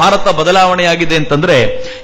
ಭಾರತ ಬದಲಾವಣೆಯಾಗಿದೆ ಅಂತಂದ್ರೆ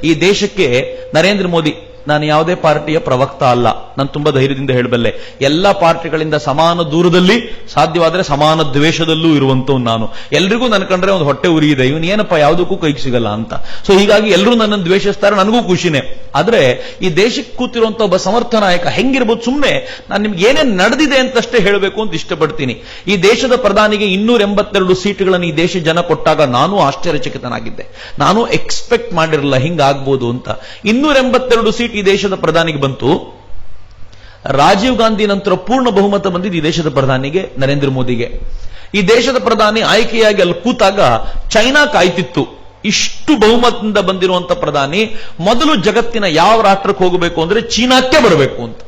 ಈ ದೇಶಕ್ಕೆ ನರೇಂದ್ರ ಮೋದಿ ನಾನು ಯಾವುದೇ ಪಾರ್ಟಿಯ ಪ್ರವಕ್ತ ಅಲ್ಲ. ನಾನು ತುಂಬಾ ಧೈರ್ಯದಿಂದ ಹೇಳಬಲ್ಲೆ. ಎಲ್ಲ ಪಾರ್ಟಿಗಳಿಂದ ಸಮಾನ ದೂರದಲ್ಲಿ, ಸಾಧ್ಯವಾದರೆ ಸಮಾನ ದ್ವೇಷದಲ್ಲೂ ಇರುವಂತವ್ ನಾನು. ಎಲ್ರಿಗೂ ನನ್ನ ಕಂಡ್ರೆ ಒಂದು ಹೊಟ್ಟೆ ಉರಿ ಇದೆ ಇವನು ಏನಪ್ಪ ಯಾವುದಕ್ಕೂ ಕೈಗೆ ಸಿಗಲ್ಲ ಅಂತ. ಸೊ ಹೀಗಾಗಿ ಎಲ್ಲರೂ ನನ್ನನ್ನು ದ್ವೇಷಿಸ್ತಾರೆ, ನನಗೂ ಖುಷಿನೇ. ಆದ್ರೆ, ಈ ದೇಶಕ್ಕೆ ಕೂತಿರುವಂತ ಒಬ್ಬ ಸಮರ್ಥ ನಾಯಕ ಹೆಂಗಿರ್ಬೋದು? ಸುಮ್ಮನೆ ನಾನು ನಿಮ್ಗೆ ಏನೇನ್ ನಡೆದಿದೆ ಅಂತಷ್ಟೇ ಹೇಳಬೇಕು ಅಂತ ಇಷ್ಟಪಡ್ತೀನಿ. ಈ ದೇಶದ ಪ್ರಧಾನಿಗೆ ಇನ್ನೂರ ಎಂಬತ್ತೆರಡು ಸೀಟ್ಗಳನ್ನು ಈ ದೇಶ ಜನ ಕೊಟ್ಟಾಗ ನಾನು ಆಶ್ಚರ್ಯಚಕಿತನಾಗಿದ್ದೆ. ನಾನು ಎಕ್ಸ್ಪೆಕ್ಟ್ ಮಾಡಿರಲ್ಲ ಹಿಂಗಾಗ್ಬೋದು ಅಂತ. ಇನ್ನೂರ ಎಂಬತ್ತೆರಡು ಸೀಟ್ ಈ ದೇಶದ ಪ್ರಧಾನಿಗೆ ಬಂತು. ರಾಜೀವ್ ಗಾಂಧಿ ನಂತರ ಪೂರ್ಣ ಬಹುಮತ ಬಂದಿದ್ದು ಈ ದೇಶದ ಪ್ರಧಾನಿಗೆ, ನರೇಂದ್ರ ಮೋದಿಗೆ. ಈ ದೇಶದ ಪ್ರಧಾನಿ ಆಯ್ಕೆಯಾಗಿ ಅಲ್ಲಿ ಕೂತಾಗ ಚೈನಾ ಕಾಯ್ತಿತ್ತು. ಇಷ್ಟು ಬಹುಮತದಿಂದ ಬಂದಿರುವಂತ ಪ್ರಧಾನಿ ಮೊದಲು ಜಗತ್ತಿನ ಯಾವ ರಾಷ್ಟ್ರಕ್ಕೆ ಹೋಗಬೇಕು ಅಂದ್ರೆ ಚೀನಾಕ್ಕೆ ಬರಬೇಕು ಅಂತ.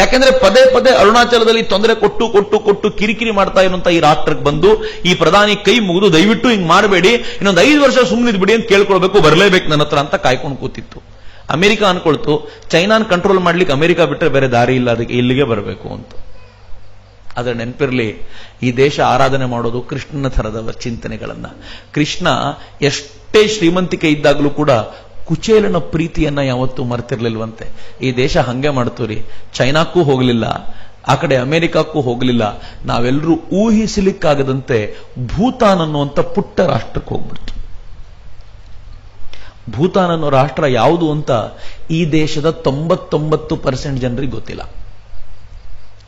ಯಾಕೆಂದ್ರೆ ಪದೇ ಪದೇ ಅರುಣಾಚಲದಲ್ಲಿ ತೊಂದರೆ ಕೊಟ್ಟು ಕೊಟ್ಟು ಕೊಟ್ಟು ಕಿರಿಕಿರಿ ಮಾಡ್ತಾ ಇರುವಂತ ಈ ರಾಷ್ಟ್ರಕ್ಕೆ ಬಂದು ಈ ಪ್ರಧಾನಿ ಕೈ ಮುಗಿದು ದಯವಿಟ್ಟು ಹಿಂಗ್ ಮಾಡಬೇಡಿ, ಇನ್ನೊಂದು ಐದು ವರ್ಷ ಸುಮ್ಮನಿದ್ಬಿಡಿ ಅಂತ ಕೇಳ್ಕೊಳ್ಬೇಕು, ಬರಲೇಬೇಕು ನನ್ನ ಹತ್ರ ಅಂತ ಕಾಯ್ಕೊಂಡು ಕೂತಿತ್ತು. ಅಮೆರಿಕ ಅನ್ಕೊಳ್ತು, ಚೈನಾನ್ ಕಂಟ್ರೋಲ್ ಮಾಡ್ಲಿಕ್ಕೆ ಅಮೆರಿಕ ಬಿಟ್ಟರೆ ಬೇರೆ ದಾರಿ ಇಲ್ಲ, ಅದಕ್ಕೆ ಇಲ್ಲಿಗೆ ಬರಬೇಕು ಅಂತ. ಅದರ ನೆನಪಿರಲಿ, ಈ ದೇಶ ಆರಾಧನೆ ಮಾಡೋದು ಕೃಷ್ಣನ ಥರದ ಚಿಂತನೆಗಳನ್ನ. ಕೃಷ್ಣ ಎಷ್ಟೇ ಶ್ರೀಮಂತಿಕೆ ಇದ್ದಾಗಲೂ ಕೂಡ ಕುಚೇಲನ ಪ್ರೀತಿಯನ್ನ ಯಾವತ್ತೂ ಮರ್ತಿರ್ಲಿಲ್ವಂತೆ. ಈ ದೇಶ ಹಂಗೆ ರೀ ಚೈನಾಕ್ಕೂ ಹೋಗಲಿಲ್ಲ, ಆ ಕಡೆ ಅಮೆರಿಕಕ್ಕೂ ಹೋಗಲಿಲ್ಲ. ನಾವೆಲ್ಲರೂ ಊಹಿಸಲಿಕ್ಕಾಗದಂತೆ ಭೂತಾನ್ ಅನ್ನುವಂಥ ಪುಟ್ಟ ರಾಷ್ಟ್ರಕ್ಕೆ ಹೋಗ್ಬಿಡ್ತು. ಭೂತಾನ್ ಅನ್ನೋ ರಾಷ್ಟ್ರ ಯಾವುದು ಅಂತ ಈ ದೇಶದ ತೊಂಬತ್ತೊಂಬತ್ತು ಪರ್ಸೆಂಟ್ ಜನರಿಗೆ ಗೊತ್ತಿಲ್ಲ.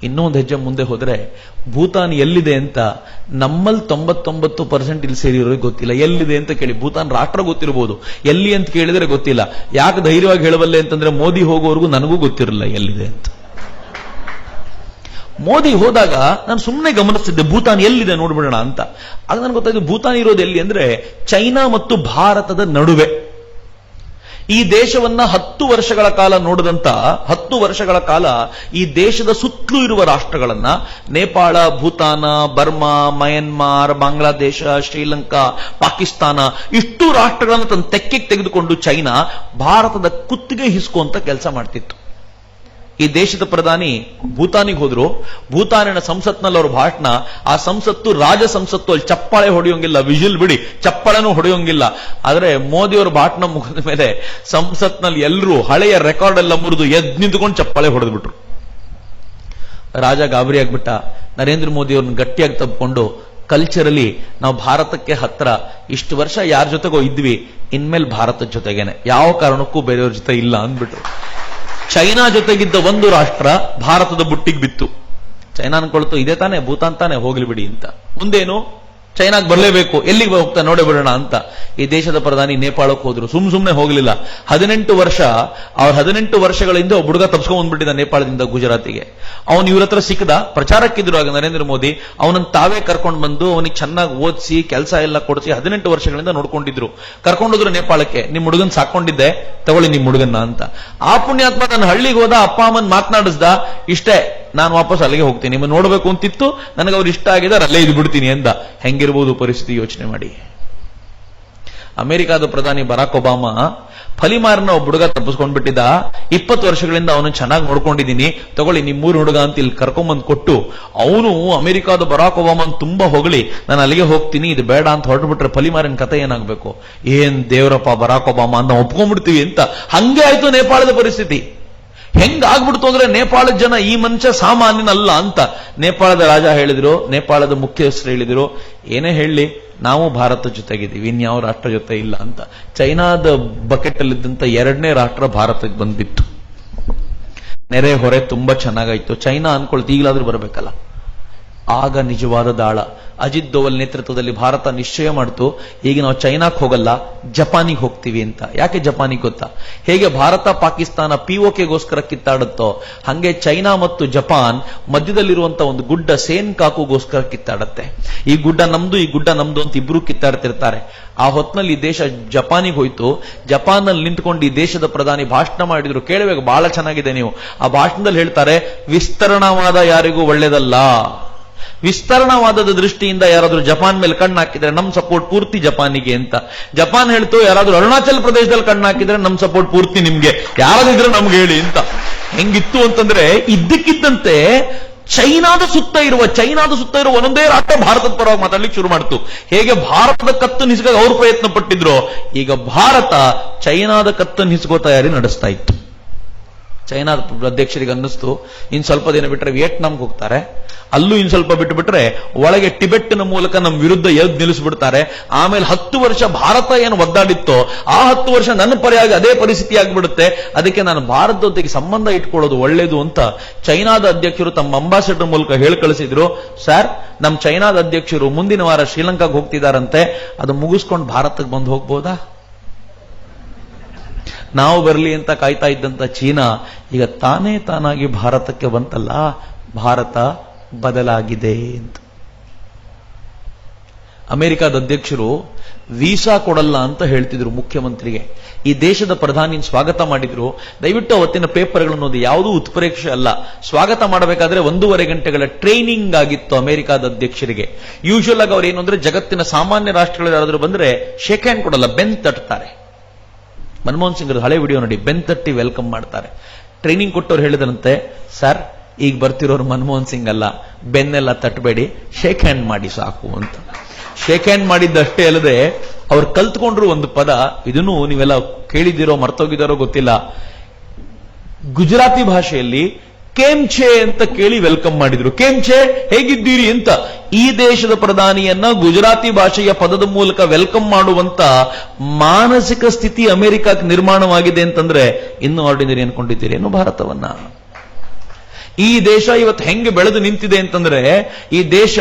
ಇನ್ನೊಂದು ಹೆಜ್ಜೆ ಮುಂದೆ ಹೋದರೆ ಭೂತಾನ್ ಎಲ್ಲಿದೆ ಅಂತ ನಮ್ಮಲ್ಲಿ ತೊಂಬತ್ತೊಂಬತ್ತು ಪರ್ಸೆಂಟ್ ಇಲ್ಲಿ ಸೇರಿರೋರಿಗೆ ಗೊತ್ತಿಲ್ಲ. ಎಲ್ಲಿದೆ ಅಂತ ಕೇಳಿ. ಭೂತಾನ್ ರಾಷ್ಟ್ರ ಗೊತ್ತಿರಬಹುದು ಎಲ್ಲಿ ಅಂತ ಕೇಳಿದ್ರೆ ಗೊತ್ತಿಲ್ಲ. ಯಾಕೆ ಧೈರ್ಯವಾಗಿ ಹೇಳಬಲ್ಲೆ ಅಂತಂದ್ರೆ ಮೋದಿ ಹೋಗೋವರೆಗೂ ನನಗೂ ಗೊತ್ತಿರಲಿಲ್ಲ ಎಲ್ಲಿದೆ ಅಂತ. ಮೋದಿ ಹೋದಾಗ ನಾನು ಸುಮ್ಮನೆ ಗಮನಿಸ್ತಿದ್ದೆ ಭೂತಾನ್ ಎಲ್ಲಿದೆ ನೋಡ್ಬಿಡೋಣ ಅಂತ. ಆಗ ನನಗೆ ಗೊತ್ತಾಯ್ತು ಭೂತಾನ್ ಇರೋದು ಎಲ್ಲಿ ಅಂದ್ರೆ ಚೈನಾ ಮತ್ತು ಭಾರತದ ನಡುವೆ. ಈ ದೇಶವನ್ನ ಹತ್ತು ವರ್ಷಗಳ ಕಾಲ ನೋಡಿದಂತ, ಹತ್ತು ವರ್ಷಗಳ ಕಾಲ ಈ ದೇಶದ ಸುತ್ತಲೂ ಇರುವ ರಾಷ್ಟ್ರಗಳನ್ನ, ನೇಪಾಳ, ಭೂತಾನ, ಬರ್ಮಾ, ಮಯನ್ಮಾರ್, ಬಾಂಗ್ಲಾದೇಶ, ಶ್ರೀಲಂಕಾ, ಪಾಕಿಸ್ತಾನ, ಇಷ್ಟು ರಾಷ್ಟ್ರಗಳನ್ನು ತನ್ನ ತೆಕ್ಕೆಗೆ ತೆಗೆದುಕೊಂಡು ಚೈನಾ ಭಾರತದ ಕುತ್ತಿಗೆ ಹಿಸ್ಕುವಂತ ಕೆಲಸ ಮಾಡ್ತಿತ್ತು. ಈ ದೇಶದ ಪ್ರಧಾನಿ ಭೂತಾನಿಗೆ ಹೋದ್ರು. ಭೂತಾನಿನ ಸಂಸತ್ನಲ್ಲಿ ಅವ್ರ ಭಾಷಣ, ಆ ಸಂಸತ್ತು ರಾಜ ಸಂಸತ್ತು ಅಲ್ಲಿ ಚಪ್ಪಾಳೆ ಹೊಡೆಯೋಂಗಿಲ್ಲ, ವಿಜಿಲ್ ಬಿಡಿ, ಚಪ್ಪಾಳೆನೂ ಹೊಡೆಯೋಂಗಿಲ್ಲ. ಆದ್ರೆ ಮೋದಿಯವರ ಭಾಷಣ ಮುಗಿದ ಮೇಲೆ ಸಂಸತ್ನಲ್ಲಿ ಎಲ್ಲರೂ ಹಳೆಯ ರೆಕಾರ್ಡ್ ಎಲ್ಲ ಮುರಿದು ಎದ್ ನಿಂತ್ಕೊಂಡು ಚಪ್ಪಾಳೆ ಹೊಡೆದ್ಬಿಟ್ರು. ರಾಜ ಗಾಬರಿ ಆಗ್ಬಿಟ್ಟ. ನರೇಂದ್ರ ಮೋದಿ ಅವ್ರನ್ನ ಗಟ್ಟಿಯಾಗಿ ತಬ್ಕೊಂಡು ಕಲ್ಚರಲಿ ನಾವು ಭಾರತಕ್ಕೆ ಹತ್ರ ಇಷ್ಟು ವರ್ಷ ಯಾರ ಜೊತೆಗೋ ಇದ್ವಿ, ಇನ್ಮೇಲೆ ಭಾರತದ ಜೊತೆಗೇನೆ. ಯಾವ ಕಾರಣಕ್ಕೂ ಬೇರೆಯವ್ರ ಜೊತೆ ಇಲ್ಲ ಅಂದ್ಬಿಟ್ರು. ಚೈನಾ ಜೊತೆಗಿದ್ದ ಒಂದು ರಾಷ್ಟ್ರ ಭಾರತದ ಬುಟ್ಟಿಗೆ ಬಿತ್ತು. ಚೈನಾ ಅನ್ಕೊಳ್ತು, ಇದೇ ತಾನೇ, ಭೂತಾನ್ ತಾನೇ, ಹೋಗ್ಲಿ ಬಿಡಿ ಅಂತ. ಮುಂದೇನು? ಚೈನಾಗ್ ಬರಲೇಬೇಕು, ಎಲ್ಲಿಗೆ ಹೋಗ್ತಾ ನೋಡೇ ಬಿಡೋಣ ಅಂತ. ಈ ದೇಶದ ಪ್ರಧಾನಿ ನೇಪಾಳಕ್ಕೆ ಹೋದ್ರು. ಸುಮ್ ಸುಮ್ನೆ ಹೋಗ್ಲಿಲ್ಲ. ಹದಿನೆಂಟು ವರ್ಷ, ಅವ್ರ ಹದಿನೆಂಟು ವರ್ಷಗಳಿಂದ ಒಬ್ಬ ಹುಡುಗ ತಪ್ಸ್ಕೊಂಡ್ ಬಂದ್ಬಿಟ್ಟಿದ್ದ ನೇಪಾಳದಿಂದ ಗುಜರಾತಿಗೆ. ಅವನು ಇವ್ರ ಹತ್ರ ಸಿಕ್ಕದ. ಪ್ರಚಾರಕ್ಕಿದ್ರು ಆಗ ನರೇಂದ್ರ ಮೋದಿ. ಅವನನ್ನ ತಾವೇ ಕರ್ಕೊಂಡು ಬಂದು ಅವನಿಗೆ ಚೆನ್ನಾಗಿ ಓದಿಸಿ, ಕೆಲಸ ಎಲ್ಲ ಕೊಡಿಸಿ ಹದಿನೆಂಟು ವರ್ಷಗಳಿಂದ ನೋಡ್ಕೊಂಡಿದ್ರು. ಕರ್ಕೊಂಡೋದ್ರು ನೇಪಾಳಕ್ಕೆ. ನಿಮ್ ಹುಡುಗನ್ ಸಾಕೊಂಡಿದ್ದೆ ತಗೊಳ್ಳಿ ನಿಮ್ ಹುಡುಗನ್ನ ಅಂತ. ಆ ಪುಣ್ಯಾತ್ಮ ನನ್ನ ಹಳ್ಳಿಗೆ ಹೋದ ಅಪ್ಪ ಅಮ್ಮನ್ ಮಾತನಾಡಿಸ್ದ, ಇಷ್ಟೇ. ನಾನು ವಾಪಸ್ ಅಲ್ಲಿಗೆ ಹೋಗ್ತೀನಿ. ನಿಮ್ಮ ನೋಡಬೇಕು ಅಂತಿತ್ತು. ನನಗೆ ಅವ್ರು ಇಷ್ಟ ಆಗಿದ್ದಾರೆ, ಅಲ್ಲೇ ಇದು ಬಿಡ್ತೀನಿ ಎಂದ. ಹೆಂಗಿರ್ಬೋದು ಪರಿಸ್ಥಿತಿ ಯೋಚನೆ ಮಾಡಿ. ಅಮೆರಿಕಾದ ಪ್ರಧಾನಿ ಬರಾಕ್ ಒಬಾಮಾ ಫಲಿಮಾರ್ನ ಒಬ್ಬ ಹುಡುಗ ತಪ್ಪಿಸ್ಕೊಂಡ್ಬಿಟ್ಟಿದ್ದ ಇಪ್ಪತ್ತು ವರ್ಷಗಳಿಂದ ಅವನು ಚೆನ್ನಾಗಿ ನೋಡ್ಕೊಂಡಿದ್ದೀನಿ. ತಗೊಳ್ಳಿ ನಿಮ್ ಮೂರು ಹುಡುಗ ಅಂತ ಇಲ್ಲಿ ಕರ್ಕೊಂಬಂದು ಕೊಟ್ಟು. ಅವನು ಅಮೆರಿಕಾದ ಬರಾಕ್ ಒಬಾಮನ್ ತುಂಬಾ ಹೊಗಳಿ. ನಾನು ಅಲ್ಲಿಗೆ ಹೋಗ್ತೀನಿ, ಇದು ಬೇಡ ಅಂತ ಹೊರಟ್ಬಿಟ್ರೆ ಫಲಿಮಾರಿನ ಕತೆ ಏನಾಗಬೇಕು? ಏನ್ ದೇವರಪ್ಪ ಬರಾಕ್ ಒಬಾಮಾ ಅಂತ ಒಪ್ಕೊಂಡ್ಬಿಡ್ತೀವಿ ಅಂತ. ಹಂಗೆ ಆಯ್ತು ನೇಪಾಳದ ಪರಿಸ್ಥಿತಿ. ಹೆಂಗ್ ಆಗ್ಬಿಡ್ತು ಅಂದ್ರೆ ನೇಪಾಳದ ಜನ ಈ ಮನುಷ್ಯ ಸಾಮಾನ್ಯನಲ್ಲ ಅಂತ. ನೇಪಾಳದ ರಾಜ ಹೇಳಿದ್ರು, ನೇಪಾಳದ ಮುಖ್ಯಸ್ಥರು ಹೇಳಿದ್ರು, ಏನೇ ಹೇಳಿ, ನಾವು ಭಾರತ ಜೊತೆಗಿದ್ದೀವಿ, ಇನ್ಯಾವ ರಾಷ್ಟ್ರ ಜೊತೆ ಇಲ್ಲ ಅಂತ. ಚೈನಾದ ಬಕೆಟ್ ಅಲ್ಲಿದ್ದಂತ ಎರಡನೇ ರಾಷ್ಟ್ರ ಭಾರತಕ್ಕೆ ಬಂದ್ಬಿತ್ತು. ನೆರೆ ಹೊರೆ ತುಂಬಾ ಚೆನ್ನಾಗಾಯ್ತು. ಚೈನಾ ಅನ್ಕೊಳ್ತು ಈಗಲಾದ್ರೂ ಬರಬೇಕಲ್ಲ. ಆಗ ನಿಜವಾದ ದಾಳ. ಅಜಿತ್ ದೋವಲ್ ನೇತೃತ್ವದಲ್ಲಿ ಭಾರತ ನಿಶ್ಚಯ ಮಾಡ್ತು. ಈಗ ನಾವು ಚೈನಾಕ್ ಹೋಗಲ್ಲ, ಜಪಾನಿಗೆ ಹೋಗ್ತೀವಿ ಅಂತ. ಯಾಕೆ ಜಪಾನಿಗೆ ಗೊತ್ತಾ? ಹೇಗೆ ಭಾರತ, ಪಾಕಿಸ್ತಾನ ಪಿಒಕೆಗೋಸ್ಕರ ಕಿತ್ತಾಡುತ್ತೋ, ಹಂಗೆ ಚೈನಾ ಮತ್ತು ಜಪಾನ್ ಮಧ್ಯದಲ್ಲಿರುವಂತ ಒಂದು ಗುಡ್ಡ ಸೇನ್ ಕಾಕುಗೋಸ್ಕರ ಕಿತ್ತಾಡುತ್ತೆ. ಈ ಗುಡ್ಡ ನಮ್ದು, ಈ ಗುಡ್ಡ ನಮ್ದು ಅಂತ ಇಬ್ರು ಕಿತ್ತಾಡ್ತಿರ್ತಾರೆ. ಆ ಹೊತ್ನಲ್ಲಿ ದೇಶ ಜಪಾನಿಗೆ ಹೋಯ್ತು. ಜಪಾನ್ನಲ್ಲಿ ನಿಂತ್ಕೊಂಡು ಈ ದೇಶದ ಪ್ರಧಾನಿ ಭಾಷಣ ಮಾಡಿದ್ರು. ಕೇಳಬೇಕು ಬಹಳ ಚೆನ್ನಾಗಿದೆ ನೀವು. ಆ ಭಾಷಣದಲ್ಲಿ ಹೇಳ್ತಾರೆ, ವಿಸ್ತರಣವಾದ ಯಾರಿಗೂ ಒಳ್ಳೇದಲ್ಲ. ವಿಸ್ತರಣವಾದದ ದೃಷ್ಟಿಯಿಂದ ಯಾರಾದ್ರೂ ಜಪಾನ್ ಮೇಲೆ ಕಣ್ಣು ಹಾಕಿದ್ರೆ ನಮ್ ಸಪೋರ್ಟ್ ಪೂರ್ತಿ ಜಪಾನಿಗೆ ಅಂತ. ಜಪಾನ್ ಹೇಳ್ತು, ಯಾರಾದ್ರೂ ಅರುಣಾಚಲ ಪ್ರದೇಶದಲ್ಲಿ ಕಣ್ಣು ಹಾಕಿದ್ರೆ ನಮ್ ಸಪೋರ್ಟ್ ಪೂರ್ತಿ ನಿಮ್ಗೆ. ಯಾರಾದಿದ್ರೆ ನಮ್ಗೆ ಹೇಳಿ ಅಂತ. ಹೆಂಗಿತ್ತು ಅಂತಂದ್ರೆ, ಇದ್ದಕ್ಕಿದ್ದಂತೆ ಚೈನಾದ ಸುತ್ತ ಇರುವ, ಚೈನಾದ ಸುತ್ತ ಇರುವ ಒಂದೊಂದೇ ರಾಷ್ಟ್ರ ಭಾರತದ ಪರವಾಗಿ ಮಾತಾಡ್ಲಿಕ್ಕೆ ಶುರು ಮಾಡ್ತು. ಹೇಗೆ ಭಾರತದ ಕತ್ತು ನಿಸ್ಗ ಅವ್ರು ಪ್ರಯತ್ನ ಪಟ್ಟಿದ್ರು, ಈಗ ಭಾರತ ಚೈನಾದ ಕತ್ತನ್ನು ಹಿಸ್ಕೋ ತಯಾರಿ ನಡೆಸ್ತಾ ಇತ್ತು. ಚೈನಾದ ಅಧ್ಯಕ್ಷರಿಗೆ ಅನ್ನಿಸ್ತು ಇನ್ ಸ್ವಲ್ಪ ದಿನ ಬಿಟ್ಟರೆ ವಿಯೆಟ್ನಾಂಗೆ ಹೋಗ್ತಾರೆ. ಅಲ್ಲೂ ಇನ್ ಸ್ವಲ್ಪ ಬಿಟ್ಟು ಬಿಟ್ರೆ ಒಳಗೆ ಟಿಬೆಟ್ನ ಮೂಲಕ ನಮ್ಮ ವಿರುದ್ಧ ಎದ್ದು ನಿಲ್ಲಿಸ್ಬಿಡ್ತಾರೆ. ಆಮೇಲೆ ಹತ್ತು ವರ್ಷ ಭಾರತ ಏನು ಒದ್ದಾಡಿತ್ತೋ, ಆ ಹತ್ತು ವರ್ಷ ನನ್ನ ಪರವಾಗಿ ಅದೇ ಪರಿಸ್ಥಿತಿ ಆಗಿಬಿಡುತ್ತೆ. ಅದಕ್ಕೆ ನಾನು ಭಾರತದೊಂದಿಗೆ ಸಂಬಂಧ ಇಟ್ಕೊಳ್ಳೋದು ಒಳ್ಳೇದು ಅಂತ ಚೈನಾದ ಅಧ್ಯಕ್ಷರು ತಮ್ಮ ಅಂಬಾಸಿಡರ್ ಮೂಲಕ ಹೇಳಿ ಕಳಿಸಿದ್ರು. ಸರ್, ನಮ್ಮ ಚೈನಾದ ಅಧ್ಯಕ್ಷರು ಮುಂದಿನ ವಾರ ಶ್ರೀಲಂಕಾಗೆ ಹೋಗ್ತಿದಾರಂತೆ ಅದು ಮುಗಿಸ್ಕೊಂಡು ಭಾರತಕ್ಕೆ ಬಂದು ಹೋಗ್ಬೋದಾ? ನಾವು ಬರಲಿ ಅಂತ ಕಾಯ್ತಾ ಇದ್ದಂತ ಚೀನಾ ಈಗ ತಾನೇ ತಾನಾಗಿ ಭಾರತಕ್ಕೆ ಬಂತಲ್ಲ, ಭಾರತ ಬದಲಾಗಿದೆ ಅಂತ. ಅಮೆರಿಕದ ಅಧ್ಯಕ್ಷರು ವೀಸಾ ಕೊಡಲ್ಲ ಅಂತ ಹೇಳ್ತಿದ್ರು ಮುಖ್ಯಮಂತ್ರಿಗೆ. ಈ ದೇಶದ ಪ್ರಧಾನಿ ಸ್ವಾಗತ ಮಾಡಿದ್ರು. ದಯವಿಟ್ಟು ಅವತ್ತಿನ ಪೇಪರ್ಗಳನ್ನು ಅನ್ನೋದು ಯಾವುದೂ ಉತ್ಪ್ರೇಕ್ಷೆ ಅಲ್ಲ. ಸ್ವಾಗತ ಮಾಡಬೇಕಾದ್ರೆ ಒಂದೂವರೆ ಗಂಟೆಗಳ ಟ್ರೈನಿಂಗ್ ಆಗಿತ್ತು ಅಮೆರಿಕದ ಅಧ್ಯಕ್ಷರಿಗೆ. ಯೂಶುವಲ್ ಆಗಿ ಅವ್ರು ಏನು ಅಂದ್ರೆ ಜಗತ್ತಿನ ಸಾಮಾನ್ಯ ರಾಷ್ಟ್ರಗಳು ಯಾರಾದರೂ ಬಂದ್ರೆ ಶೇಕ್ ಹ್ಯಾಂಡ್ ಕೊಡಲ್ಲ, ಬೆನ್ ತಟ್ತಾರೆ. ಮನಮೋಹನ್ ಸಿಂಗ್ ಹಳೆ ವಿಡಿಯೋ ನೋಡಿ ಬೆನ್ ತಟ್ಟಿ ವೆಲ್ಕಮ್ ಮಾಡ್ತಾರೆ. ಟ್ರೈನಿಂಗ್ ಕೊಟ್ಟವ್ರು ಹೇಳಿದ್ರಂತೆ ಸರ್ ಈಗ ಬರ್ತಿರೋರು ಮನಮೋಹನ್ ಸಿಂಗ್ ಅಲ್ಲ, ಬೆನ್ನೆಲ್ಲ ತಟ್ಟಬೇಡಿ ಶೇಕ್ ಹ್ಯಾಂಡ್ ಮಾಡಿ ಸಾಕು ಅಂತ. ಶೇಕ್ ಹ್ಯಾಂಡ್ ಮಾಡಿದ್ದಷ್ಟೇ ಅಲ್ಲದೆ, ಅವ್ರು ಕಲ್ತ್ಕೊಂಡ್ರು ಒಂದು ಪದ, ಇದನ್ನು ನೀವೆಲ್ಲ ಕೇಳಿದಿರೋ ಮರ್ತೋಗಿದಾರೋ ಗೊತ್ತಿಲ್ಲ. ಗುಜರಾತಿ ಭಾಷೆಯಲ್ಲಿ ಕೇಮ್ಛೆ ಅಂತ ಕೇಳಿ ವೆಲ್ಕಮ್ ಮಾಡಿದ್ರು. ಕೇಮ್ಛೆ ಹೇಗಿದ್ದೀರಿ? ಅಂತ. ಈ ದೇಶದ ಪ್ರಧಾನಿಯನ್ನ ಗುಜರಾತಿ ಭಾಷೆಯ ಪದದ ಮೂಲಕ ವೆಲ್ಕಮ್ ಮಾಡುವಂತ ಮಾನಸಿಕ ಸ್ಥಿತಿ ಅಮೆರಿಕಕ್ಕೆ ನಿರ್ಮಾಣವಾಗಿದೆ ಅಂತಂದ್ರೆ ಇನ್ನು ಆರ್ಡಿನರಿ ಅನ್ಕೊಂಡಿದ್ದೀರಿ ಏನು ಭಾರತವನ್ನ? ಈ ದೇಶ ಇವತ್ತು ಹೆಂಗೆ ಬೆಳೆದು ನಿಂತಿದೆ ಅಂತಂದ್ರೆ, ಈ ದೇಶ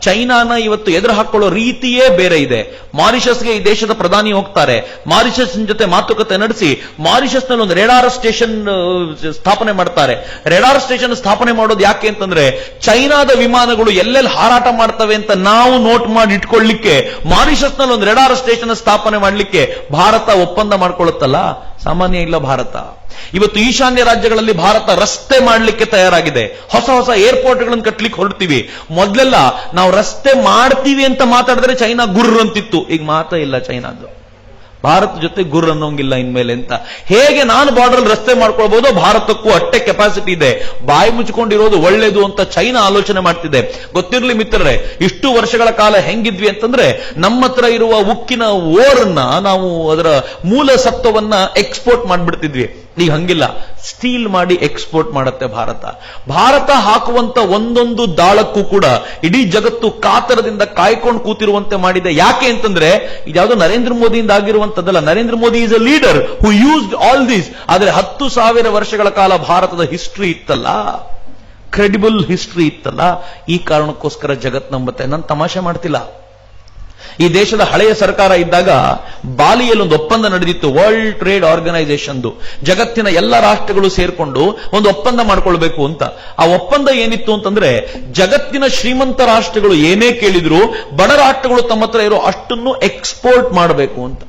ಚೈನಾನ ಇವತ್ತು ಎದುರು ಹಾಕೊಳ್ಳೋ ರೀತಿಯೇ ಬೇರೆ ಇದೆ. ಮಾರಿಷಸ್ಗೆ ಈ ದೇಶದ ಪ್ರಧಾನಿ ಹೋಗ್ತಾರೆ. ಮಾರಿಷಸ್ ಜೊತೆ ಮಾತುಕತೆ ನಡೆಸಿ ಮಾರಿಷಸ್ನಲ್ಲಿ ಒಂದು ರೇಡಾರ್ ಸ್ಟೇಷನ್ ಸ್ಥಾಪನೆ ಮಾಡ್ತಾರೆ. ರೇಡಾರ್ ಸ್ಟೇಷನ್ ಸ್ಥಾಪನೆ ಮಾಡೋದು ಯಾಕೆ ಅಂತಂದ್ರೆ, ಚೈನಾದ ವಿಮಾನಗಳು ಎಲ್ಲೆಲ್ಲಿ ಹಾರಾಟ ಮಾಡ್ತವೆ ಅಂತ ನಾವು ನೋಟ್ ಮಾಡಿ ಇಟ್ಕೊಳ್ಳಿಕ್ಕೆ ಮಾರಿಷಸ್ನಲ್ಲಿ ಒಂದು ರೇಡಾರ್ ಸ್ಟೇಷನ್ ಸ್ಥಾಪನೆ ಮಾಡಲಿಕ್ಕೆ ಭಾರತ ಒಪ್ಪಂದ ಮಾಡ್ಕೊಳ್ಳುತ್ತಲ್ಲ? ಸಾಮಾನ್ಯ ಇಲ್ಲ ಭಾರತ. ಇವತ್ತು ಈಶಾನ್ಯ ರಾಜ್ಯಗಳಲ್ಲಿ ಭಾರತ ರಸ್ತೆ ಮಾಡಲಿಕ್ಕೆ ತಯಾರಾಗಿದೆ. ಹೊಸ ಹೊಸ ಏರ್ಪೋರ್ಟ್ಗಳನ್ನು ಕಟ್ಟಲಿಕ್ಕೆ ಹೊರಡ್ತೀವಿ. ಮೊದಲೆಲ್ಲ ನಾವು ರಸ್ತೆ ಮಾಡ್ತೀವಿ ಅಂತ ಮಾತಾಡಿದ್ರೆ ಚೈನಾ ಗುರ್ರ ಅಂತಿತ್ತು. ಈಗ ಮಾತಾ ಇಲ್ಲ ಚೈನಾದ್ದು. ಭಾರತ ಜೊತೆ ಗುರ್ ಅನ್ನೋಂಗಿಲ್ಲ ಇನ್ಮೇಲೆ ಅಂತ. ಹೇಗೆ ನಾನು ಬಾರ್ಡರ್ ರಸ್ತೆ ಮಾಡ್ಕೊಳ್ಬಹುದು ಭಾರತಕ್ಕೂ ಅಷ್ಟೇ ಕೆಪಾಸಿಟಿ ಇದೆ. ಬಾಯಿ ಮುಚ್ಚಿಕೊಂಡಿರೋದು ಒಳ್ಳೇದು ಅಂತ ಚೈನಾ ಆಲೋಚನೆ ಮಾಡ್ತಿದೆ. ಗೊತ್ತಿರಲಿ ಮಿತ್ರರೇ, ಇಷ್ಟು ವರ್ಷಗಳ ಕಾಲ ಹೆಂಗಿದ್ವಿ ಅಂತಂದ್ರೆ ನಮ್ಮ ಹತ್ರ ಇರುವ ಉಕ್ಕಿನ ಓರನ್ನ ನಾವು ಅದರ ಮೂಲ ಸತ್ವವನ್ನ ಎಕ್ಸ್ಪೋರ್ಟ್ ಮಾಡ್ಬಿಡ್ತಿದ್ವಿ. ಈಗ ಹಂಗಿಲ್ಲ. ಸ್ಟೀಲ್ ಮಾಡಿ ಎಕ್ಸ್ಪೋರ್ಟ್ ಮಾಡುತ್ತೆ ಭಾರತ. ಭಾರತ ಹಾಕುವಂತ ಒಂದೊಂದು ದಾಳಕ್ಕೂ ಕೂಡ ಇಡೀ ಜಗತ್ತು ಕಾತರದಿಂದ ಕಾಯ್ಕೊಂಡು ಕೂತಿರುವಂತೆ ಮಾಡಿದೆ. ಯಾಕೆ ಅಂತಂದ್ರೆ ಇದ್ಯಾವುದೋ ನರೇಂದ್ರ ಮೋದಿಯಿಂದ ಆಗಿರುವಂತದ್ದಲ್ಲ. Narendra Modi is a leader who used all these ಆದ್ರೆ ಹತ್ತು ಸಾವಿರ ವರ್ಷಗಳ ಕಾಲ ಭಾರತದ ಹಿಸ್ಟ್ರಿ ಇತ್ತಲ್ಲ. ಕ್ರೆಡಿಬಲ್ ಹಿಸ್ಟ್ರಿ ಇತ್ತಲ್ಲ. ಈ ಕಾರಣಕ್ಕೋಸ್ಕರ ಜಗತ್ ನಂಬುತ್ತೆ. ನಾನು ತಮಾಷೆ ಮಾಡ್ತಿಲ್ಲ. ಈ ದೇಶದ ಹಳೆಯ ಸರ್ಕಾರ ಇದ್ದಾಗ ಬಾಲಿಯಲ್ಲಿ ಒಂದು ಒಪ್ಪಂದ ನಡೆದಿತ್ತು ವರ್ಲ್ಡ್ ಟ್ರೇಡ್ ಆರ್ಗನೈಸೇಷನ್ ಜಗತ್ತಿನ ಎಲ್ಲ ರಾಷ್ಟ್ರಗಳು ಸೇರ್ಕೊಂಡು ಒಂದು ಒಪ್ಪಂದ ಮಾಡ್ಕೊಳ್ಬೇಕು ಅಂತ. ಆ ಒಪ್ಪಂದ ಏನಿತ್ತು ಅಂತಂದ್ರೆ, ಜಗತ್ತಿನ ಶ್ರೀಮಂತ ರಾಷ್ಟ್ರಗಳು ಏನೇ ಕೇಳಿದ್ರು, ಬಡ ರಾಷ್ಟ್ರಗಳು ತಮ್ಮ ಹತ್ರ ಇರೋ ಅಷ್ಟನ್ನು ಎಕ್ಸ್ಪೋರ್ಟ್ ಮಾಡಬೇಕು ಅಂತ.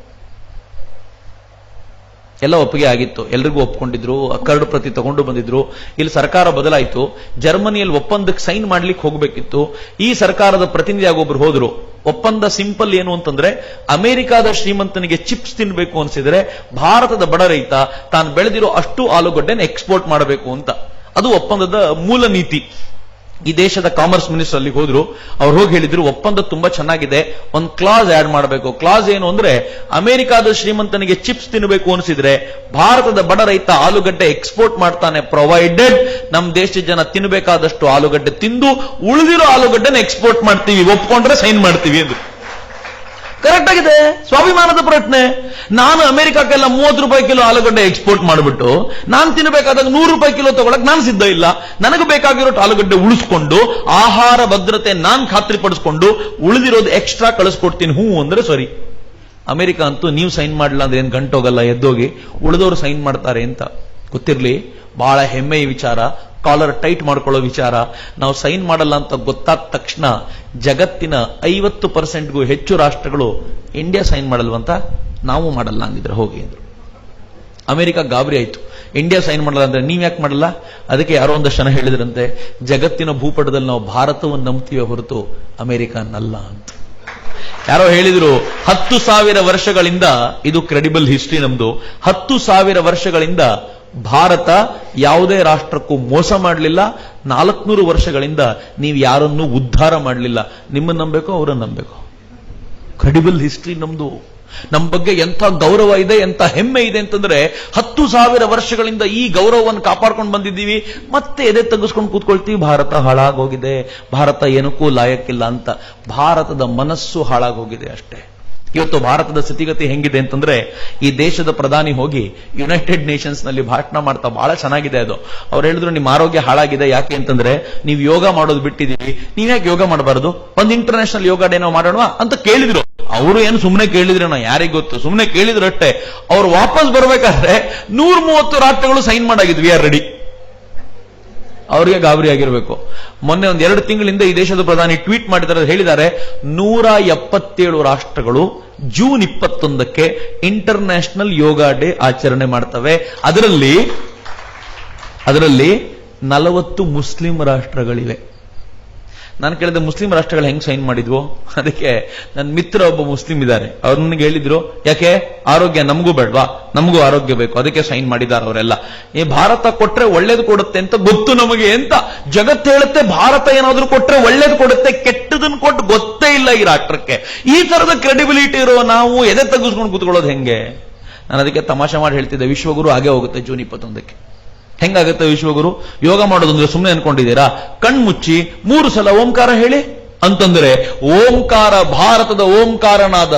ಎಲ್ಲ ಒಪ್ಪಿಗೆ ಆಗಿತ್ತು. ಎಲ್ರಿಗೂ ಒಪ್ಕೊಂಡಿದ್ರು ಕರಡು ಪ್ರತಿ ತಗೊಂಡು ಬಂದಿದ್ರು. ಇಲ್ಲಿ ಸರ್ಕಾರ ಬದಲಾಯಿತು. ಜರ್ಮನಿಯಲ್ಲಿ ಒಪ್ಪಂದಕ್ಕೆ ಸೈನ್ ಮಾಡ್ಲಿಕ್ಕೆ ಹೋಗಬೇಕಿತ್ತು. ಈ ಸರ್ಕಾರದ ಪ್ರತಿನಿಧಿಯಾಗಿ ಒಬ್ರು ಹೋದ್ರು. ಒಪ್ಪಂದ ಸಿಂಪಲ್ ಏನು ಅಂತಂದ್ರೆ, ಅಮೆರಿಕಾದ ಶ್ರೀಮಂತನಿಗೆ ಚಿಪ್ಸ್ ತಿನ್ಬೇಕು ಅನ್ಸಿದ್ರೆ, ಭಾರತದ ಬಡ ರೈತ ತಾನು ಬೆಳೆದಿರೋ ಅಷ್ಟು ಆಲೂಗಡ್ಡೆನ ಎಕ್ಸ್ಪೋರ್ಟ್ ಮಾಡಬೇಕು ಅಂತ. ಅದು ಒಪ್ಪಂದದ ಮೂಲ ನೀತಿ. ಈ ದೇಶದ ಕಾಮರ್ಸ್ ಮಿನಿಸ್ಟರ್ ಅಲ್ಲಿ ಹೋದ್ರು. ಅವ್ರು ಹೋಗಿ ಹೇಳಿದ್ರು, ಒಪ್ಪಂದ ತುಂಬಾ ಚೆನ್ನಾಗಿದೆ, ಒಂದು ಕ್ಲಾಸ್ ಆಡ್ ಮಾಡಬೇಕು. ಕ್ಲಾಸ್ ಏನು ಅಂದ್ರೆ, ಅಮೆರಿಕಾದ ಶ್ರೀಮಂತನಿಗೆ ಚಿಪ್ಸ್ ತಿನ್ನಬೇಕು ಅನಿಸಿದ್ರೆ, ಭಾರತದ ಬಡ ರೈತ ಆಲೂಗಡ್ಡೆ ಎಕ್ಸ್ಪೋರ್ಟ್ ಮಾಡ್ತಾನೆ ಪ್ರೊವೈಡೆಡ್ ನಮ್ಮ ದೇಶದ ಜನ ತಿನ್ನಬೇಕಾದಷ್ಟು ಆಲೂಗಡ್ಡೆ ತಿಂದು, ಉಳಿದಿರೋ ಆಲೂಗಡ್ಡೆನ ಎಕ್ಸ್ಪೋರ್ಟ್ ಮಾಡ್ತೀವಿ, ಒಪ್ಕೊಂಡ್ರೆ ಸೈನ್ ಮಾಡ್ತೀವಿ ಎಂದು ಕರೆಕ್ಟ್ ಆಗಿದೆ. ಸ್ವಾಭಿಮಾನದ ಪ್ರಶ್ನೆ. ನಾನು ಅಮೆರಿಕಕ್ಕೆಲ್ಲ ಮೂವತ್ತು ರೂಪಾಯಿ ಕಿಲೋ ಆಲೂಗಡ್ಡೆ ಎಕ್ಸ್ಪೋರ್ಟ್ ಮಾಡಿಬಿಟ್ಟು, ನಾನು ತಿನ್ನಬೇಕಾದಾಗ ನೂರು ರೂಪಾಯಿ ಕಿಲೋ ತಗೊಳಕ್ ನಾನು ಸಿದ್ಧ ಇಲ್ಲ. ನನಗೆ ಬೇಕಾಗಿರೋ ಆಲೂಗಡ್ಡೆ ಉಳಿಸ್ಕೊಂಡು, ಆಹಾರ ಭದ್ರತೆ ನಾನು ಖಾತ್ರಿಪಡಿಸ್ಕೊಂಡು, ಉಳಿದಿರೋದು ಎಕ್ಸ್ಟ್ರಾ ಕಳಿಸ್ಕೊಡ್ತೀನಿ ಹೂ ಅಂದ್ರೆ ಸರಿ. ಅಮೆರಿಕ ಅಂತೂ ನೀವು ಸೈನ್ ಮಾಡಲ್ಲ ಅಂದ್ರೆ ಏನು ಗಂಟೋಗಲ್ಲ, ಎದ್ದೋಗಿ ಉಳಿದವರು ಸೈನ್ ಮಾಡ್ತಾರೆ ಅಂತ. ಗೊತ್ತಿರಲಿ? ಬಹಳ ಹೆಮ್ಮೆಯ ವಿಚಾರ. ಕಾಲರ್ ಟೈಟ್ ಮಾಡ್ಕೊಳ್ಳೋ ವಿಚಾರ. ನಾವು ಸೈನ್ ಮಾಡಲ್ಲ ಅಂತ ಗೊತ್ತಾದ ತಕ್ಷಣ ಜಗತ್ತಿನ ಐವತ್ತು ಪರ್ಸೆಂಟ್ಗೂ ಹೆಚ್ಚು ರಾಷ್ಟ್ರಗಳು ಇಂಡಿಯಾ ಸೈನ್ ಮಾಡಲ್ವಂತ ನಾವು ಮಾಡಲ್ಲ ಅಂದಿದ್ರೆ. ಹೋಗಿ ಅಂದ್ರು. ಅಮೆರಿಕ ಗಾಬರಿ ಆಯ್ತು. ಇಂಡಿಯಾ ಸೈನ್ ಮಾಡಲ್ಲ ಅಂದ್ರೆ ನೀವು ಯಾಕೆ ಮಾಡಲ್ಲ? ಅದಕ್ಕೆ ಯಾರೋ ಒಂದಷ್ಟು ಜನ ಹೇಳಿದ್ರಂತೆ, ಜಗತ್ತಿನ ಭೂಪಟದಲ್ಲಿ ನಾವು ಭಾರತವನ್ನು ನಂಬ್ತೀವಿ ಹೊರತು ಅಮೆರಿಕನಲ್ಲ ಅಂತ. ಯಾರೋ ಹೇಳಿದ್ರು, ಹತ್ತು ಸಾವಿರ ವರ್ಷಗಳಿಂದ, ಇದು ಕ್ರೆಡಿಬಲ್ ಹಿಸ್ಟ್ರಿ ನಮ್ದು, ಹತ್ತು ಸಾವಿರ ವರ್ಷಗಳಿಂದ ಭಾರತ ಯಾವುದೇ ರಾಷ್ಟ್ರಕ್ಕೂ ಮೋಸ ಮಾಡಲಿಲ್ಲ. ನಾಲ್ಕುನೂರು ವರ್ಷಗಳಿಂದ ನೀವು ಯಾರನ್ನೂ ಉದ್ಧಾರ ಮಾಡಲಿಲ್ಲ. ನಿಮ್ಮನ್ನು ನಂಬೇಕು ಅವರನ್ನು ನಂಬೇಕು ಕ್ರೆಡಿಬಲ್ ಹಿಸ್ಟ್ರಿ ನಮ್ದು. ನಮ್ಮ ಬಗ್ಗೆ ಎಂಥ ಗೌರವ ಇದೆ, ಎಂಥ ಹೆಮ್ಮೆ ಇದೆ ಅಂತಂದ್ರೆ ಹತ್ತು ಸಾವಿರ ವರ್ಷಗಳಿಂದ ಈ ಗೌರವವನ್ನು ಕಾಪಾಡ್ಕೊಂಡು ಬಂದಿದ್ದೀವಿ. ಮತ್ತೆ ಎದೆ ತೆಗೆಸ್ಕೊಂಡು ಕೂತ್ಕೊಳ್ತೀವಿ, ಭಾರತ ಹಾಳಾಗೋಗಿದೆ. ಭಾರತ ಏನಕ್ಕೂ ಲಾಯಕ್ಕಿಲ್ಲ ಅಂತ. ಭಾರತದ ಮನಸ್ಸು ಹಾಳಾಗೋಗಿದೆ ಅಷ್ಟೇ. ಇವತ್ತು ಭಾರತದ ಸ್ಥಿತಿಗತಿ ಹೆಂಗಿದೆ ಅಂತಂದ್ರೆ, ಈ ದೇಶದ ಪ್ರಧಾನಿ ಹೋಗಿ ಯುನೈಟೆಡ್ ನೇಷನ್ಸ್ನಲ್ಲಿ ಭಾಷಣ ಮಾಡ್ತಾ ಬಹಳ ಚೆನ್ನಾಗಿದೆ ಅದು. ಅವ್ರು ಹೇಳಿದ್ರು ನಿಮ್ಮ ಆರೋಗ್ಯ ಹಾಳಾಗಿದೆ, ಯಾಕೆ ಅಂತಂದ್ರೆ ನೀವು ಯೋಗ ಮಾಡೋದು ಬಿಟ್ಟಿದೀವಿ ನೀವ್ಯಾಕೆ ಯೋಗ ಮಾಡಬಾರದು? ಒಂದು ಇಂಟರ್ನ್ಯಾಷನಲ್ ಯೋಗ ಡೇ ನಾವು ಮಾಡೋಣ ಅಂತ ಕೇಳಿದ್ರು. ಅವರು ಏನು ಸುಮ್ಮನೆ ಕೇಳಿದ್ರೇನೋ ಯಾರಿಗ್ ಗೊತ್ತು? ಸುಮ್ಮನೆ ಕೇಳಿದ್ರು ಅಷ್ಟೇ ಅವ್ರು ವಾಪಸ್ ಬರ್ಬೇಕಾದ್ರೆ ನೂರ್ ಮೂವತ್ತು ರಾಷ್ಟ್ರಗಳು ಸೈನ್ ಮಾಡಾಗಿದ್ವಿ ಆರ್ ರೆಡಿ ಅವರಿಗೆ ಗಾಬರಿ ಆಗಿರಬೇಕು. ಮೊನ್ನೆ ಒಂದು ಎರಡು ತಿಂಗಳಿಂದ ಈ ದೇಶದ ಪ್ರಧಾನಿ ಟ್ವೀಟ್ ಮಾಡಿದ್ದಾರೆ, ಹೇಳಿದ್ದಾರೆ, ನೂರ ಎಪ್ಪತ್ತೇಳು ರಾಷ್ಟ್ರಗಳು ಜೂನ್ ಇಪ್ಪತ್ತೊಂದಕ್ಕೆ ಇಂಟರ್ನ್ಯಾಷನಲ್ ಯೋಗ ಡೇ ಆಚರಣೆ ಮಾಡ್ತವೆ. ಅದರಲ್ಲಿ ಅದರಲ್ಲಿ ನಲವತ್ತು ಮುಸ್ಲಿಂ ರಾಷ್ಟ್ರಗಳಿವೆ. ನಾನು ಕೇಳಿದ ಮುಸ್ಲಿಂ ರಾಷ್ಟ್ರಗಳು ಹೆಂಗ್ ಸೈನ್ ಮಾಡಿದ್ವು? ಅದಕ್ಕೆ ನನ್ನ ಮಿತ್ರ ಒಬ್ಬ ಮುಸ್ಲಿಂ ಇದ್ದಾರೆ. ಅವ್ರು ನನಗೆ ಹೇಳಿದ್ರು, ಯಾಕೆ? ಆರೋಗ್ಯ ನಮಗೂ ಬೇಡವಾ? ನಮಗೂ ಆರೋಗ್ಯ ಬೇಕು. ಅದಕ್ಕೆ ಸೈನ್ ಮಾಡಿದ್ದಾರೆ ಅವರೆಲ್ಲ. ಈ ಭಾರತ ಕೊಟ್ರೆ ಒಳ್ಳೇದು ಕೊಡುತ್ತೆ ಅಂತ ಗೊತ್ತು ನಮಗೆ ಅಂತ. ಜಗತ್ತು ಹೇಳುತ್ತೆ, ಭಾರತ ಏನಾದ್ರೂ ಕೊಟ್ರೆ ಒಳ್ಳೇದು ಕೊಡುತ್ತೆ. ಕೆಟ್ಟದನ್ನು ಕೊಟ್ಟು ಗೊತ್ತೇ ಇಲ್ಲ ಈ ರಾಷ್ಟ್ರಕ್ಕೆ. ಈ ತರದ ಕ್ರೆಡಿಬಿಲಿಟಿ ಇರೋ ನಾವು ಎದೆ ತೆಗೆಸ್ಕೊಂಡು ಕೂತ್ಕೊಳ್ಳೋದು ಹೆಂಗೆ? ನಾನು ಅದಕ್ಕೆ ತಮಾಷೆ ಮಾಡಿ ಹೇಳ್ತಿದ್ದೆ. ವಿಶ್ವಗುರು ಹಾಗೆ ಹೋಗುತ್ತೆ ಜೂನ್ ಇಪ್ಪತ್ತೊಂದಕ್ಕೆ. ಹೆಂಗಾಗುತ್ತೆ ವಿಶ್ವಗುರು? ಯೋಗ ಮಾಡೋದಂದ್ರೆ ಸುಮ್ಮನೆ ಅನ್ಕೊಂಡಿದ್ದೀರಾ? ಕಣ್ಮುಚ್ಚಿ ಮೂರು ಸಲ ಓಂಕಾರ ಹೇಳಿ. ಅಂತಂದ್ರೆ ಓಂಕಾರ ಭಾರತದ ಓಂಕಾರನಾದ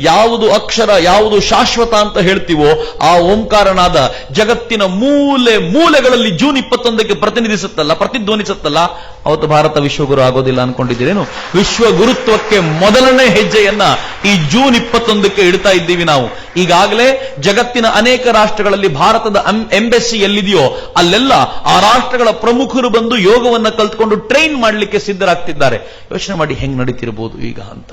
ಯಾವುದು ಅಕ್ಷರ, ಯಾವುದು ಶಾಶ್ವತ ಅಂತ ಹೇಳ್ತೀವೋ ಆ ಓಂಕಾರನಾದ ಜಗತ್ತಿನ ಮೂಲೆ ಮೂಲೆಗಳಲ್ಲಿ ಜೂನ್ ಇಪ್ಪತ್ತೊಂದಕ್ಕೆ ಪ್ರತಿನಿಧಿಸುತ್ತಲ್ಲ, ಪ್ರತಿಧ್ವನಿಸುತ್ತಲ್ಲ. ಅವತ್ತು ಭಾರತ ವಿಶ್ವಗುರು ಆಗೋದಿಲ್ಲ ಅನ್ಕೊಂಡಿದ್ದೀರೇನು? ವಿಶ್ವ ಗುರುತ್ವಕ್ಕೆ ಮೊದಲನೇ ಹೆಜ್ಜೆಯನ್ನ ಈ ಜೂನ್ ಇಪ್ಪತ್ತೊಂದಕ್ಕೆ ಇಡ್ತಾ ಇದ್ದೀವಿ ನಾವು. ಈಗಾಗಲೇ ಜಗತ್ತಿನ ಅನೇಕ ರಾಷ್ಟ್ರಗಳಲ್ಲಿ ಭಾರತದ ಎಂಬೆಸ್ಸಿ ಎಲ್ಲಿದೆಯೋ ಅಲ್ಲೆಲ್ಲ ಆ ರಾಷ್ಟ್ರಗಳ ಪ್ರಮುಖರು ಬಂದು ಯೋಗವನ್ನ ಕಲ್ತ್ಕೊಂಡು ಟ್ರೈನ್ ಮಾಡಲಿಕ್ಕೆ ಸಿದ್ಧರಾಗ್ತಿದ್ದಾರೆ. ಯೋಚನೆ ಮಾಡಿ ಹೆಂಗ್ ನಡೀತಿರ್ಬೋದು ಈಗ ಅಂತ.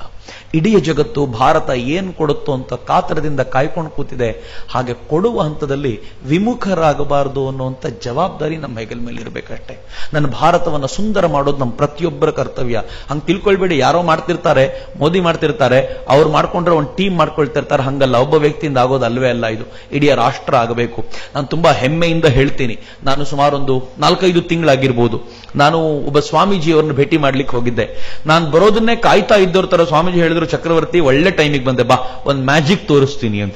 ಇಡೀ ಜಗತ್ತು ಭಾರತ ಏನ್ ಕೊಡುತ್ತೋ ಅಂತ ಕಾತರದಿಂದ ಕಾಯ್ಕೊಂಡು ಕೂತಿದೆ. ಹಾಗೆ ಕೊಡುವ ಹಂತದಲ್ಲಿ ವಿಮುಖರಾಗಬಾರದು ಅನ್ನುವಂಥ ಜವಾಬ್ದಾರಿ ನಮ್ಮ ಹೆಗಲ ಮೇಲೆ ಇರಬೇಕಷ್ಟೇ. ನನ್ನ ಭಾರತವನ್ನ ಸುಂದರ ಮಾಡೋದು ನಮ್ಮ ಪ್ರತಿಯೊಬ್ಬರ ಕರ್ತವ್ಯ. ಹಂಗೆ ತಿಳ್ಕೊಳ್ಬೇಡಿ, ಯಾರೋ ಮಾಡ್ತಿರ್ತಾರೆ, ಮೋದಿ ಮಾಡ್ತಿರ್ತಾರೆ, ಅವ್ರು ಮಾಡ್ಕೊಂಡ್ರೆ ಒಂದು ಟೀಮ್ ಮಾಡ್ಕೊಳ್ತಿರ್ತಾರೆ, ಹಂಗಲ್ಲ, ಒಬ್ಬ ವ್ಯಕ್ತಿಯಿಂದ ಆಗೋದು ಅಲ್ವೇ ಅಲ್ಲ ಇದು. ಇಡೀ ರಾಷ್ಟ್ರ ಆಗಬೇಕು. ನಾನು ತುಂಬಾ ಹೆಮ್ಮೆಯಿಂದ ಹೇಳ್ತೀನಿ. ನಾನು ಸುಮಾರು ಒಂದು ನಾಲ್ಕೈದು ತಿಂಗಳಾಗಿರ್ಬೋದು. ನಾನು ಒಬ್ಬ ಸ್ವಾಮೀಜಿಯವರನ್ನು ಭೇಟಿ ಮಾಡ್ಲಿಕ್ಕೆ ಹೋಗಿದ್ದೆ. ನಾನು ಬರೋದನ್ನೇ ಕಾಯ್ತಾ ಇದ್ದವ್ರ ತರ ಸ್ವಾಮೀಜಿ ಹೇಳಿದ್ರು ಚಕ್ರವರ್ತಿ ಒಳ್ಳೆ ಟೈಮಿಗೆ ಬಂದೆ, ಬಾ, ಒಂದು ಮ್ಯಾಜಿಕ್ ತೋರಿಸ್ತೀನಿ ಅಂತ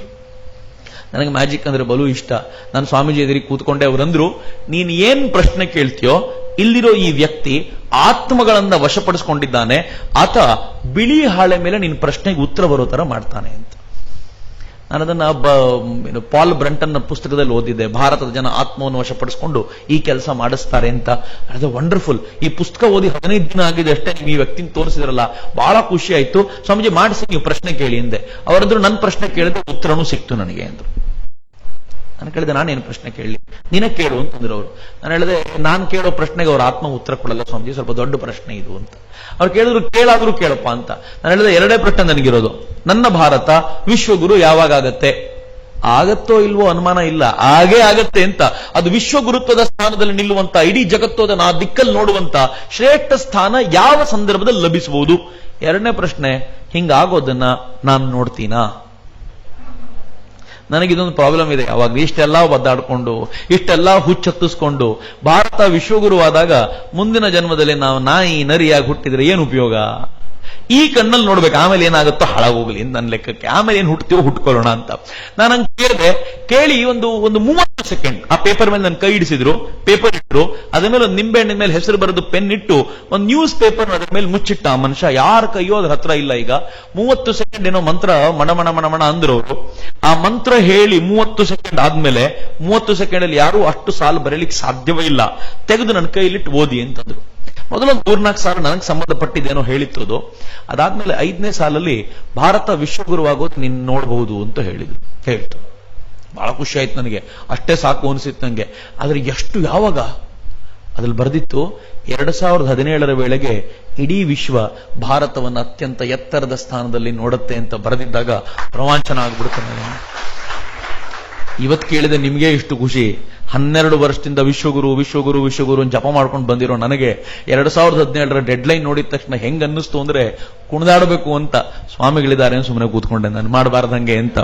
ನನಗೆ ಮ್ಯಾಜಿಕ್ ಅಂದ್ರೆ ಬಲು ಇಷ್ಟ. ನಾನು ಸ್ವಾಮೀಜಿ ಎದುರಿಗೆ ಕೂತ್ಕೊಂಡೆ, ಅವರಂದ್ರು, ನೀನ್ ಏನ್ ಪ್ರಶ್ನೆ ಕೇಳ್ತೀಯೋ, ಇಲ್ಲಿರೋ ಈ ವ್ಯಕ್ತಿ ಆತ್ಮಗಳನ್ನ ವಶಪಡಿಸ್ಕೊಂಡಿದ್ದಾನೆ, ಆತ ಬಿಳಿ ಹಾಳೆ ಮೇಲೆ ನಿನ್ ಪ್ರಶ್ನೆಗೆ ಉತ್ತರ ಬರೋ ತರ ಮಾಡ್ತಾನೆ ಅಂತ. ನಾನು ಅದನ್ನ ಬ- ಏನು, ಪಾಲ್ ಬ್ರಂಟನ್ ಪುಸ್ತಕದಲ್ಲಿ ಓದಿದ್ದೆ. ಭಾರತದ ಜನ ಆತ್ಮವನ್ನು ವಶಪಡಿಸಿಕೊಂಡು ಈ ಕೆಲಸ ಮಾಡಿಸ್ತಾರೆ ಅಂತ. ಅದು ವಂಡರ್ಫುಲ್ ಈ ಪುಸ್ತಕ ಓದಿ ಹದಿನೈದು ದಿನ ಆಗಿದೆ ಅಷ್ಟೇ ನೀವು ಈ ವ್ಯಕ್ತಿನ ತೋರಿಸಿದ್ರಲ್ಲ. ಬಹಳ ಖುಷಿ ಆಯ್ತು. ಸ್ವಾಮೀಜಿ ಮಾಡಿಸಿ ನೀವು ಪ್ರಶ್ನೆ ಕೇಳಿ ಎಂದೆ. ಅವರಂದ್ರು ನನ್ನ ಪ್ರಶ್ನೆ ಕೇಳಿದ್ರೆ ಉತ್ತರನೂ ಸಿಕ್ತು ನನಗೆ ಅಂದ್ರು. ನಾನು ಕೇಳಿದೆ, ನಾನೇನು ಪ್ರಶ್ನೆ ಕೇಳಲಿ? ನೀನೇ ಕೇಳು ಅಂತಂದ್ರು ಅವರು. ನಾನು ಹೇಳಿದೆ, ನಾನು ಕೇಳೋ ಪ್ರಶ್ನೆಗೆ ಅವ್ರ ಆತ್ಮ ಉತ್ತರ ಕೊಡಲ್ಲ ಸ್ವಾಮೀಜಿ, ಸ್ವಲ್ಪ ದೊಡ್ಡ ಪ್ರಶ್ನೆ ಇದು ಅಂತ. ಅವ್ರು ಕೇಳಿದ್ರು, ಕೇಳಾದ್ರೂ ಕೇಳಪ್ಪ ಅಂತ. ನಾನು ಹೇಳಿದೆ, ಎರಡೇ ಪ್ರಶ್ನೆ ನನಗಿರೋದು. ನನ್ನ ಭಾರತ, ವಿಶ್ವಗುರು ಯಾವಾಗ ಆಗತ್ತೆ? ಆಗತ್ತೋ ಇಲ್ವೋ ಅನುಮಾನ ಇಲ್ಲ. ಹಾಗೇ ಆಗತ್ತೆ ಅಂತ. ಅದು ವಿಶ್ವ ಗುರುತ್ವದ ಸ್ಥಾನದಲ್ಲಿ ನಿಲ್ಲುವಂತ, ಇಡೀ ಜಗತ್ತು ನಾ ದಿಕ್ಕಲ್ಲಿ ನೋಡುವಂತ ಶ್ರೇಷ್ಠ ಸ್ಥಾನ ಯಾವ ಸಂದರ್ಭದಲ್ಲಿ ಲಭಿಸಬಹುದು? ಎರಡನೇ ಪ್ರಶ್ನೆ, ಹಿಂಗಾಗೋದನ್ನ ನಾನು ನೋಡ್ತೀನಾ? ನನಗಿದೊಂದು ಪ್ರಾಬ್ಲಮ್ ಇದೆ. ಅವಾಗ ಇಷ್ಟೆಲ್ಲ ಒದ್ದಾಡ್ಕೊಂಡು, ಇಷ್ಟೆಲ್ಲ ಹುಚ್ಚತ್ತಿಸ್ಕೊಂಡು, ಭಾರತ ವಿಶ್ವಗುರುವಾದಾಗ ಮುಂದಿನ ಜನ್ಮದಲ್ಲಿ ನಾವು ನಾಯಿ ನರಿಯಾಗಿ ಹುಟ್ಟಿದ್ರೆ ಏನು ಉಪಯೋಗ? ಈ ಕಣ್ಣಲ್ಲಿ ನೋಡ್ಬೇಕು, ಆಮೇಲೆ ಏನಾಗುತ್ತೋ ಹಾಳಾಗೋಗ್ಲಿ ನನ್ನ ಲೆಕ್ಕಕ್ಕೆ. ಆಮೇಲೆ ಏನ್ ಹುಟ್ತೀವೋ ಹುಟ್ಕೊಳ್ಳೋಣ ಅಂತ. ನಾನು ಹಂಗೆ ಕೇಳಿದೆ, ಕೇಳಿ ಒಂದು ಒಂದು ಮೂವತ್ತು ಸೆಕೆಂಡ್. ಆ ಪೇಪರ್ ಮೇಲೆ ನನ್ನ ಕೈ ಇಡಿಸಿದ್ರು, ಪೇಪರ್ ಇಟ್ಟರು ಅದ್ರ ಮೇಲೆ ಒಂದು ನಿಂಬೆಹಣ್ಣಿನ ಮೇಲೆ ಹೆಸರು ಬರೆದು ಪೆನ್ ಇಟ್ಟು, ಒಂದು ನ್ಯೂಸ್ ಪೇಪರ್ ಅದ್ರ ಮೇಲೆ ಮುಚ್ಚಿಟ್ಟ ಆ ಮನುಷ್ಯ. ಯಾರ ಕೈಯೋ ಅದ್ರ ಹತ್ರ ಇಲ್ಲ ಈಗ. ಮೂವತ್ತು ಸೆಕೆಂಡ್ ಏನೋ ಮಂತ್ರ, ಮಣ ಮಣ ಮಣ ಮಣ ಅಂದ್ರು ಅವರು. ಆ ಮಂತ್ರ ಹೇಳಿ ಮೂವತ್ತು ಸೆಕೆಂಡ್ ಆದ್ಮೇಲೆ, ಮೂವತ್ತು ಸೆಕೆಂಡ್ ಅಲ್ಲಿ ಯಾರು ಅಷ್ಟು ಸಾಲು ಬರೀಲಿಕ್ಕೆ ಸಾಧ್ಯವೇ ಇಲ್ಲ. ತೆಗೆದು ನನ್ನ ಕೈಲಿಟ್ಟು ಓದಿ ಅಂತಂದ್ರು. ಮೊದಲೊಂದು ಮೂರ್ನಾಲ್ಕು ಸಾಲ ನನಗೆ ಸಂಬಂಧಪಟ್ಟಿದ್ದೇನೋ ಹೇಳಿತ್ತು ಅದು ಅದಾದ್ಮೇಲೆ ಐದನೇ ಸಾಲಲ್ಲಿ ಭಾರತ ವಿಶ್ವಗುರುವಾಗೋದು ನಿನ್ ನೋಡಬಹುದು ಅಂತ ಹೇಳಿದ್ರು, ಹೇಳ್ತು. ಬಹಳ ಖುಷಿ ಆಯ್ತು ನನಗೆ. ಅಷ್ಟೇ ಸಾಕು ಅನಿಸಿತ್ತು ನನಗೆ ಆದ್ರೆ ಎಷ್ಟು ಯಾವಾಗ? ಅದ್ರಲ್ಲಿ ಬರೆದಿತ್ತು, ಎರಡ್ ಸಾವಿರದ ಹದಿನೇಳರ ವೇಳೆಗೆ ಇಡೀ ವಿಶ್ವ ಭಾರತವನ್ನು ಅತ್ಯಂತ ಎತ್ತರದ ಸ್ಥಾನದಲ್ಲಿ ನೋಡುತ್ತೆ ಅಂತ ಬರೆದಿದ್ದಾಗ ರೋಮಾಂಚನ ಆಗ್ಬಿಡುತ್ತೆ ನನಗೆ. ಇವತ್ತು ಕೇಳಿದ ನಿಮಗೆ ಇಷ್ಟು ಖುಷಿ? ಹನ್ನೆರಡು ವರ್ಷದಿಂದ ವಿಶ್ವಗುರು ವಿಶ್ವಗುರು ವಿಶ್ವಗುರು ಜಪ ಮಾಡ್ಕೊಂಡು ಬಂದಿರೋ ನನಗೆ ಎರಡು ಸಾವಿರದ ಹದಿನೇಳರ ಡೆಡ್ಲೈನ್ ನೋಡಿದ ತಕ್ಷಣ ಹೆಂಗ್ ಅನ್ನಿಸ್ತು ಅಂದ್ರೆ ಕುಣಿದಾಡಬೇಕು ಅಂತ ಸ್ವಾಮಿಗಳಿದ್ದಾರೆ ಸುಮ್ಮನೆ ಕೂತ್ಕೊಂಡೆ. ನಾನು ಮಾಡಬಾರ್ದಂಗೆ ಅಂತ.